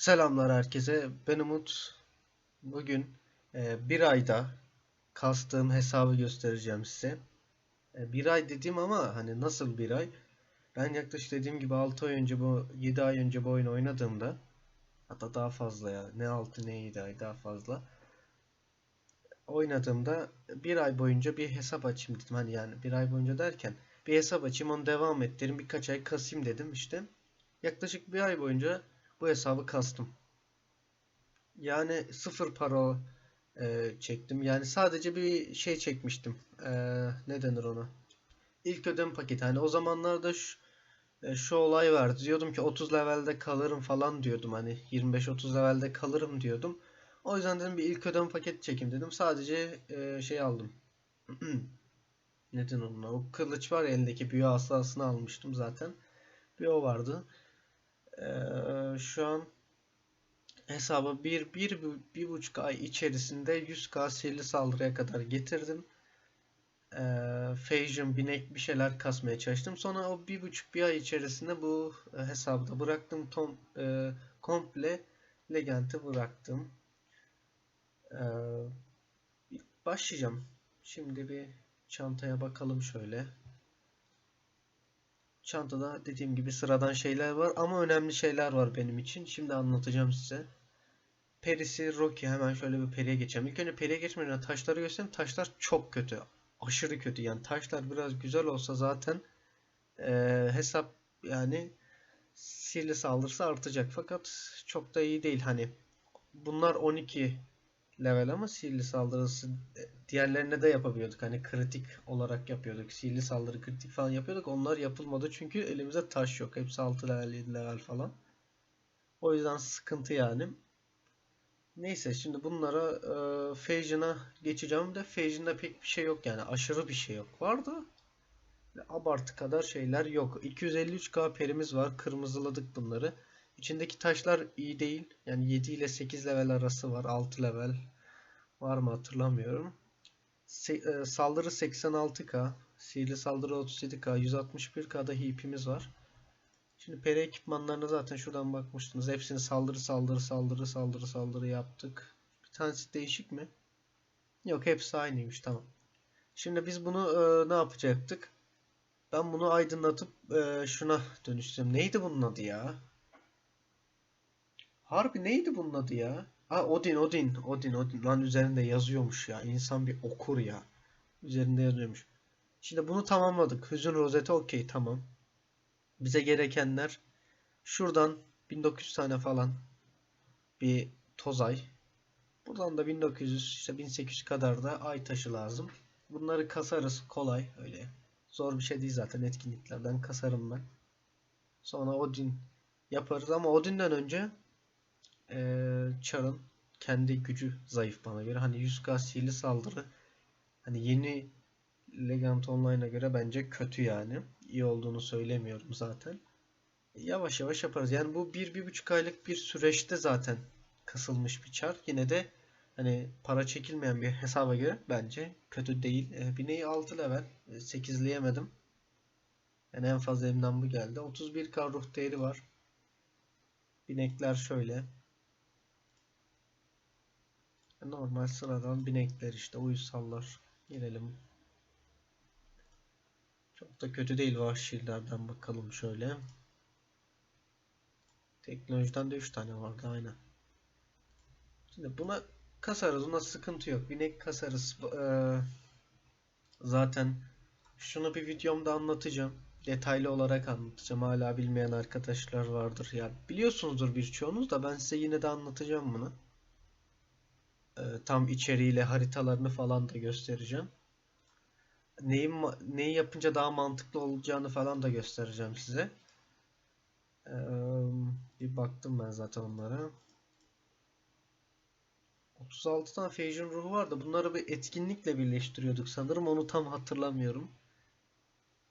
Selamlar herkese. Ben Umut. Bugün e, bir ayda kastığım hesabı göstereceğim size. E, bir ay dedim ama hani nasıl bir ay? Ben yaklaşık dediğim gibi 6 ay önce bu 7 ay önce bu oyunu oynadığımda hatta daha fazla ya. Ne 6 ne 7 ay daha fazla. Oynadığımda bir ay boyunca bir hesap açayım dedim. Hani yani bir ay boyunca derken bir hesap açayım onu devam ettireyim birkaç ay kasayım dedim işte. Yaklaşık bir ay boyunca bu hesabı kastım. Yani sıfır para e, çektim. Yani sadece bir şey çekmiştim. E, ne denir ona? İlk ödeme paketi. Hani o zamanlarda şu, e, şu olay vardı. Diyordum ki 30 levelde kalırım falan diyordum. Hani 25-30 levelde kalırım diyordum. O yüzden dedim bir ilk ödeme paketi çekeyim dedim. Sadece e, şey aldım. Neden onunla? O kılıç var ya elindeki büyü asasını almıştım zaten. Bir o vardı. Ee, şu an hesabı bir, bir, bir buçuk ay içerisinde 100k sihirli saldırıya kadar getirdim. Ee, Phasian, binek bir şeyler kasmaya çalıştım. Sonra o bir buçuk bir ay içerisinde bu e, hesabı da bıraktım. Tom, e, komple Legend'i bıraktım. Ee, başlayacağım. Şimdi bir çantaya bakalım şöyle. Çantada dediğim gibi sıradan şeyler var ama önemli şeyler var benim için. Şimdi anlatacağım size. Perisi Rocky. Hemen şöyle bir periye geçelim. İlk önce periye geçmeden taşları göstereyim. Taşlar çok kötü. Aşırı kötü. Yani taşlar biraz güzel olsa zaten e, hesap yani sihirli saldırısı artacak. Fakat çok da iyi değil. Hani bunlar 12 level ama sihirli saldırısı e, diğerlerine de yapabiliyorduk. Hani kritik olarak yapıyorduk. Sihirli saldırı kritik falan yapıyorduk. Onlar yapılmadı çünkü elimizde taş yok. Hepsi 6 level 7 level falan. O yüzden sıkıntı yani. Neyse şimdi bunlara e, Phasian'a geçeceğim de Phasian'da pek bir şey yok yani. Aşırı bir şey yok. Vardı. Abartı kadar şeyler yok. 253k perimiz var. Kırmızıladık bunları. İçindeki taşlar iyi değil. Yani 7 ile 8 level arası var. 6 level var mı hatırlamıyorum. Se e, saldırı 86k. Sihirli saldırı 37k. 161k'da heap'imiz var. Şimdi peri ekipmanlarına zaten şuradan bakmıştınız. Hepsini saldırı saldırı saldırı saldırı saldırı yaptık. Bir tanesi değişik mi? Yok hepsi aynıymış tamam. Şimdi biz bunu e, ne yapacaktık? Ben bunu aydınlatıp e, şuna dönüştüreyim. Neydi bunun adı ya? Harbi neydi bunun adı ya? Ha Odin Odin Odin Odin lan üzerinde yazıyormuş ya. İnsan bir okur ya. Üzerinde yazıyormuş. Şimdi bunu tamamladık. Hüzün rozeti okey tamam. Bize gerekenler şuradan 1900 tane falan bir tozay. Buradan da 1900 işte 1800 kadar da ay taşı lazım. Bunları kasarız kolay öyle. Zor bir şey değil zaten etkinliklerden kasarım ben. Sonra Odin yaparız ama Odin'den önce ee, Char'ın kendi gücü zayıf bana göre. Hani 100k sihirli saldırı hani yeni Legend Online'a göre bence kötü yani. İyi olduğunu söylemiyorum zaten. Yavaş yavaş yaparız. Yani bu 1-1,5 aylık bir süreçte zaten kasılmış bir çar. Yine de hani para çekilmeyen bir hesaba göre bence kötü değil. E, bineği 6 level. E, 8'leyemedim. Yani en fazla elimden bu geldi. 31k ruh değeri var. Binekler şöyle. Normal sıradan binekler işte uysallar. Girelim. Çok da kötü değil vahşilerden bakalım şöyle. Teknolojiden de 3 tane vardı aynen. Şimdi buna kasarız. Buna sıkıntı yok. Binek kasarız. Ee, zaten şunu bir videomda anlatacağım. Detaylı olarak anlatacağım. Hala bilmeyen arkadaşlar vardır. Ya biliyorsunuzdur birçoğunuz da ben size yine de anlatacağım bunu. Ee, tam içeriğiyle haritalarını falan da göstereceğim. Neyi, neyi yapınca daha mantıklı olacağını falan da göstereceğim size. Ee, bir baktım ben zaten onlara. 36 tane Phasian ruhu vardı. Bunları bir etkinlikle birleştiriyorduk sanırım. Onu tam hatırlamıyorum.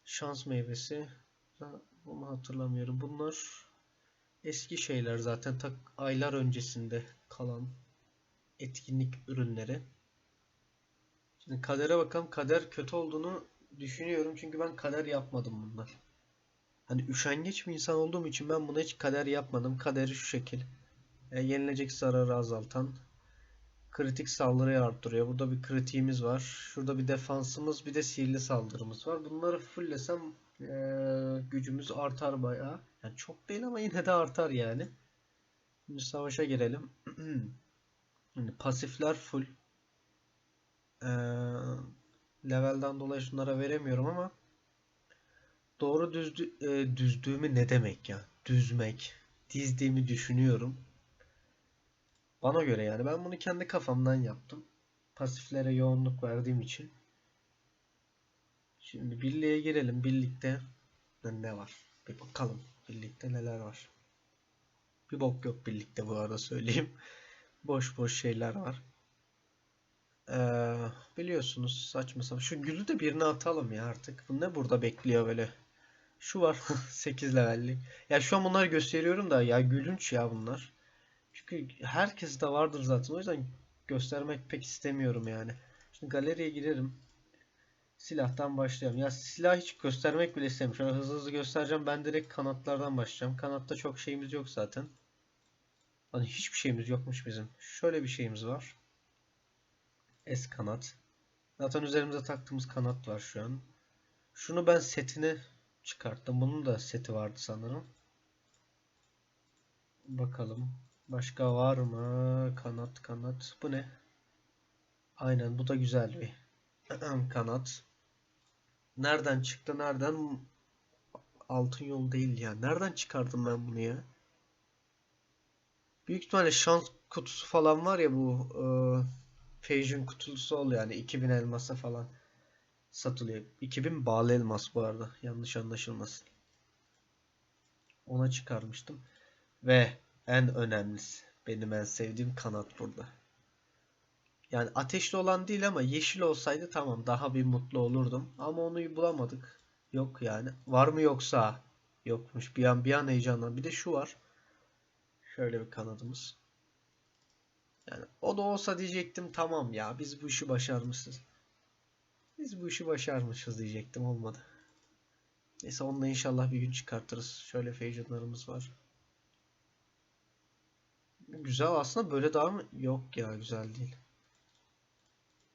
Şans meyvesi. Bunu hatırlamıyorum. Bunlar eski şeyler zaten. Tak aylar öncesinde kalan etkinlik ürünleri. Şimdi kadere bakalım. Kader kötü olduğunu düşünüyorum. Çünkü ben kader yapmadım bunlar. Hani üşengeç bir insan olduğum için ben buna hiç kader yapmadım. Kaderi şu şekil. E, yenilecek zararı azaltan. Kritik saldırıyı arttırıyor. Burada bir kritiğimiz var. Şurada bir defansımız, bir de sihirli saldırımız var. Bunları fulllesem e, gücümüz artar bayağı. Yani çok değil ama yine de artar yani. Şimdi savaşa girelim. Şimdi pasifler full. Ee, levelden dolayı şunlara veremiyorum ama doğru düzdü, e, düzdüğümü ne demek ya? Düzmek. Dizdiğimi düşünüyorum. Bana göre yani ben bunu kendi kafamdan yaptım. Pasiflere yoğunluk verdiğim için. Şimdi birliğe girelim. Birlikte ne var? Bir bakalım. Birlikte neler var. Bir bok yok birlikte bu arada söyleyeyim. Boş boş şeyler var. Ee, biliyorsunuz saçma sapan. Şu gülü de birine atalım ya artık. Bu ne burada bekliyor böyle. Şu var 8 levellik. Ya şu an bunları gösteriyorum da ya gülünç ya bunlar. Çünkü herkes de vardır zaten. O yüzden göstermek pek istemiyorum yani. Şimdi galeriye girerim. Silahtan başlayalım. Ya silah hiç göstermek bile istemiyorum. Şöyle hızlı hızlı göstereceğim. Ben direkt kanatlardan başlayacağım. Kanatta çok şeyimiz yok zaten. Hani hiçbir şeyimiz yokmuş bizim. Şöyle bir şeyimiz var. S kanat. Zaten üzerimize taktığımız kanat var şu an. Şunu ben setini çıkarttım. Bunun da seti vardı sanırım. Bakalım. Başka var mı? Kanat kanat. Bu ne? Aynen bu da güzel bir kanat. Nereden çıktı? Nereden? Altın yol değil ya. Nereden çıkardım ben bunu ya? Büyük ihtimalle şans kutusu falan var ya bu e, Fusion kutusu oluyor yani 2000 elmasa falan satılıyor. 2000 bağlı elmas bu arada. Yanlış anlaşılmasın. Ona çıkarmıştım. Ve en önemlisi benim en sevdiğim kanat burada. Yani ateşli olan değil ama yeşil olsaydı tamam daha bir mutlu olurdum. Ama onu bulamadık. Yok yani. Var mı yoksa? Yokmuş. Bir an bir an heyecanlan. Bir de şu var. Şöyle bir kanadımız. Yani o da olsa diyecektim tamam ya biz bu işi başarmışız. Biz bu işi başarmışız diyecektim olmadı. Neyse onunla inşallah bir gün çıkartırız. Şöyle Fusion'larımız var. Güzel aslında böyle daha mı? Yok ya güzel değil.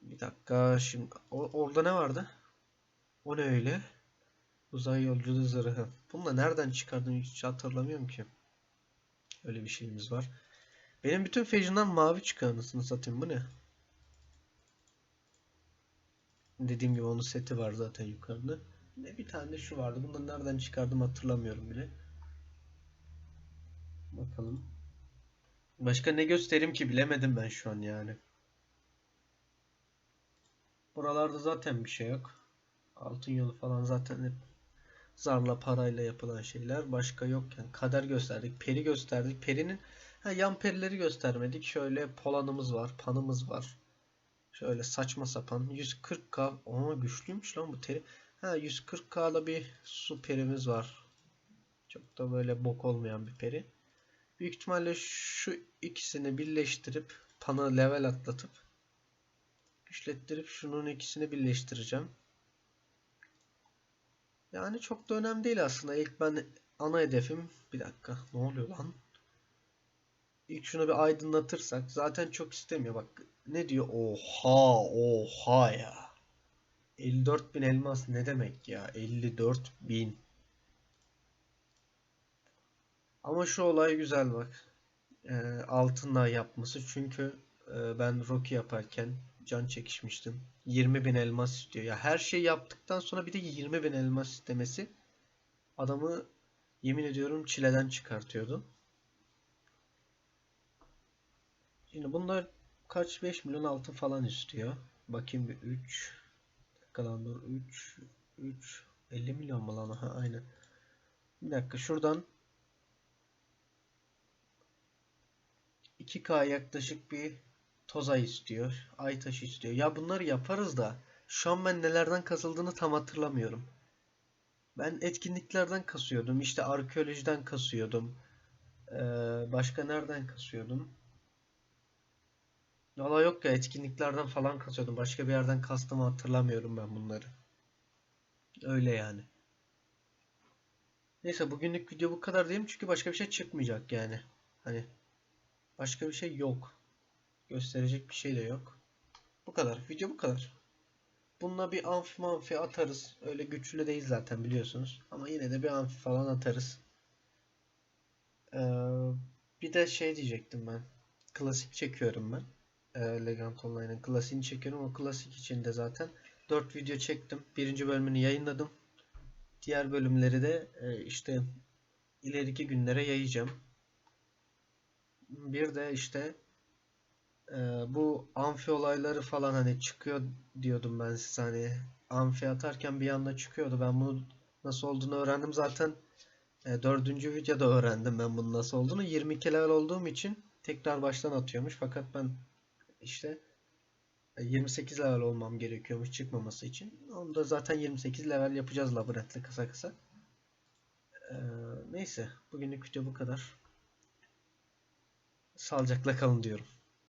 Bir dakika şimdi orada ne vardı? O ne öyle? Uzay yolculuğu zırhı. Bunu da nereden çıkardın hiç hatırlamıyorum ki. Öyle bir şeyimiz var. Benim bütün Fusion'dan mavi çıkıyor anasını satayım. Bu ne? Dediğim gibi onun seti var zaten yukarıda. Ne bir tane şu vardı. Bunu nereden çıkardım hatırlamıyorum bile. Bakalım. Başka ne göstereyim ki bilemedim ben şu an yani. Buralarda zaten bir şey yok. Altın yolu falan zaten hep zarla parayla yapılan şeyler. Başka yok yani. Kader gösterdik. Peri gösterdik. Perinin ha, yan perileri göstermedik. Şöyle polanımız var. Panımız var. Şöyle saçma sapan 140k. Ama güçlüymüş lan bu teri. Ha 140k'la bir su perimiz var. Çok da böyle bok olmayan bir peri. Büyük ihtimalle şu ikisini birleştirip panı level atlatıp güçlettirip şunun ikisini birleştireceğim. Yani çok da önemli değil aslında. İlk ben ana hedefim bir dakika ne oluyor lan? İlk şunu bir aydınlatırsak zaten çok istemiyor. Bak ne diyor? Oha oha ya. 54 bin elmas ne demek ya? 54 bin. Ama şu olay güzel bak. E, altınla yapması. Çünkü e, ben Rocky yaparken can çekişmiştim 20 bin elmas istiyor ya her şey yaptıktan sonra bir de 20 bin elmas istemesi adamı yemin ediyorum çileden çıkartıyordu Şimdi bunlar kaç 5 milyon altın falan istiyor. Bakayım bir 3 kalan dur 3 3 50 milyon mu lan? Ha aynen. Bir dakika şuradan 2K yaklaşık bir toza istiyor. Ay taşı istiyor. Ya bunları yaparız da şu an ben nelerden kasıldığını tam hatırlamıyorum. Ben etkinliklerden kasıyordum. İşte arkeolojiden kasıyordum. Ee, başka nereden kasıyordum? Valla yok ya etkinliklerden falan kasıyordum. Başka bir yerden kastımı hatırlamıyorum ben bunları. Öyle yani. Neyse bugünlük video bu kadar diyeyim çünkü başka bir şey çıkmayacak yani. Hani Başka bir şey yok. Gösterecek bir şey de yok. Bu kadar. Video bu kadar. Bununla bir amfi manfi atarız. Öyle güçlü değil zaten biliyorsunuz. Ama yine de bir amfi falan atarız. Ee, bir de şey diyecektim ben. Klasik çekiyorum ben. Ee, Legant Online'ın klasiğini çekiyorum. O klasik içinde zaten 4 video çektim. Birinci bölümünü yayınladım. Diğer bölümleri de e, işte ileriki günlere yayacağım. Bir de işte e, bu amfi olayları falan hani çıkıyor diyordum ben size hani amfi atarken bir anda çıkıyordu. Ben bunu nasıl olduğunu öğrendim zaten e, dördüncü videoda öğrendim ben bunun nasıl olduğunu. 22 level olduğum için tekrar baştan atıyormuş. Fakat ben işte e, 28 level olmam gerekiyormuş çıkmaması için. Onu da zaten 28 level yapacağız labirentle kısa kısa. Ee, neyse bugünlük video bu kadar. Sağlıcakla kalın diyorum.